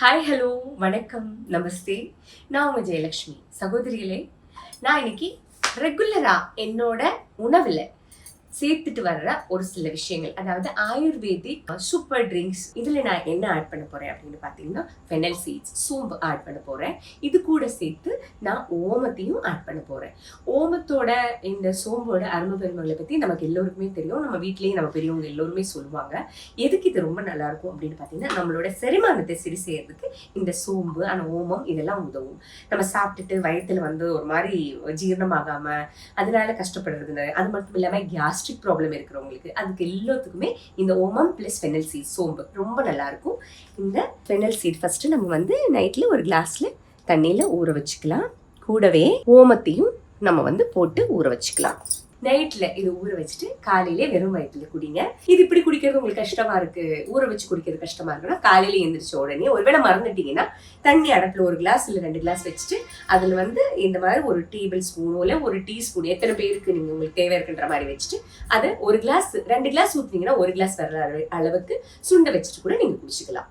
Hi hello வணக்கம். நமஸ்தே. நான் உங்கள் ஜெயலக்ஷ்மி. சகோதரிகளே நான் இன்னைக்கு ரெகுலராக என்னோட உணவில் சேர்த்துட்டு வர்ற ஒரு சில விஷயங்கள். அதாவது ஆயுர்வேதிக் சூப்பர் ட்ரிங்க்ஸ் இதில் நான் என்ன ஆட் பண்ண போகிறேன் அப்படின்னு பார்த்தீங்கன்னா ஃபெனல் சீட்ஸ் சோம்பு ஆட் பண்ண போகிறேன் இது கூட சேர்த்து நான் ஓமத்தையும் ஆட் பண்ண போகிறேன் ஓமத்தோட இந்த சோம்போட அரும்பு பெருமைகளை பற்றி நமக்கு எல்லோருக்குமே தெரியும். நம்ம வீட்லேயும் நம்ம பெரியவங்க எல்லோருமே சொல்லுவாங்க. எதுக்கு இது ரொம்ப நல்லா இருக்கும் அப்படின்னு பார்த்தீங்கன்னா நம்மளோட செரிமானத்தை சரி செய்யறதுக்கு இந்த சோம்பு அந்த ஓமம் இதெல்லாம் உதவும். நம்ம சாப்பிட்டுட்டு வயத்தில் வந்து ஒரு மாதிரி ஜீரணமாகாம அதனால கஷ்டப்படுறது அது மட்டும் இல்லாம கேஸ்ட்ரிக் ப்ராப்ளம் இருக்கிறவங்களுக்கு அதுக்கு எல்லாத்துக்குமே இந்த ஓமம் ப்ளஸ் ஃபெனல் சீட் சோம்பு ரொம்ப நல்லா இருக்கும் இந்த ஃபெனல் சீட் ஃபர்ஸ்ட் நம்ம வந்து நைட்ல ஒரு கிளாஸ்ல தண்ணியில ஊற வச்சுக்கலாம். கூடவே ஓமத்தையும் நம்ம வந்து போட்டு ஊற வச்சுக்கலாம். நைட்ல இது ஊற வச்சுட்டு காலையிலே வெறும் வயிற்றுல குடிங்க. இது இப்படி குடிக்கிறது உங்களுக்கு கஷ்டமா இருக்கு? ஊற வச்சு குடிக்கிறது கஷ்டமா இருக்குன்னா காலையில எந்திரிச்ச உடனே ஒருவேளை மறந்துட்டீங்கன்னா தண்ணி அடுப்பில் ஒரு கிளாஸ் இல்ல ரெண்டு கிளாஸ் வச்சுட்டு அதுல வந்து இந்த மாதிரி ஒரு டேபிள் ஸ்பூனோ இல்ல ஒரு டீஸ்பூன் எத்தனை பேருக்கு நீங்க உங்களுக்கு தேவை இருக்குன்ற மாதிரி வச்சுட்டு அதை ஒரு கிளாஸ் ரெண்டு கிளாஸ் ஊத்துனீங்கன்னா ஒரு கிளாஸ் வர்ற அளவு- அளவுக்கு சுண்டை வச்சுட்டு கூட நீங்க குடிச்சுக்கலாம்.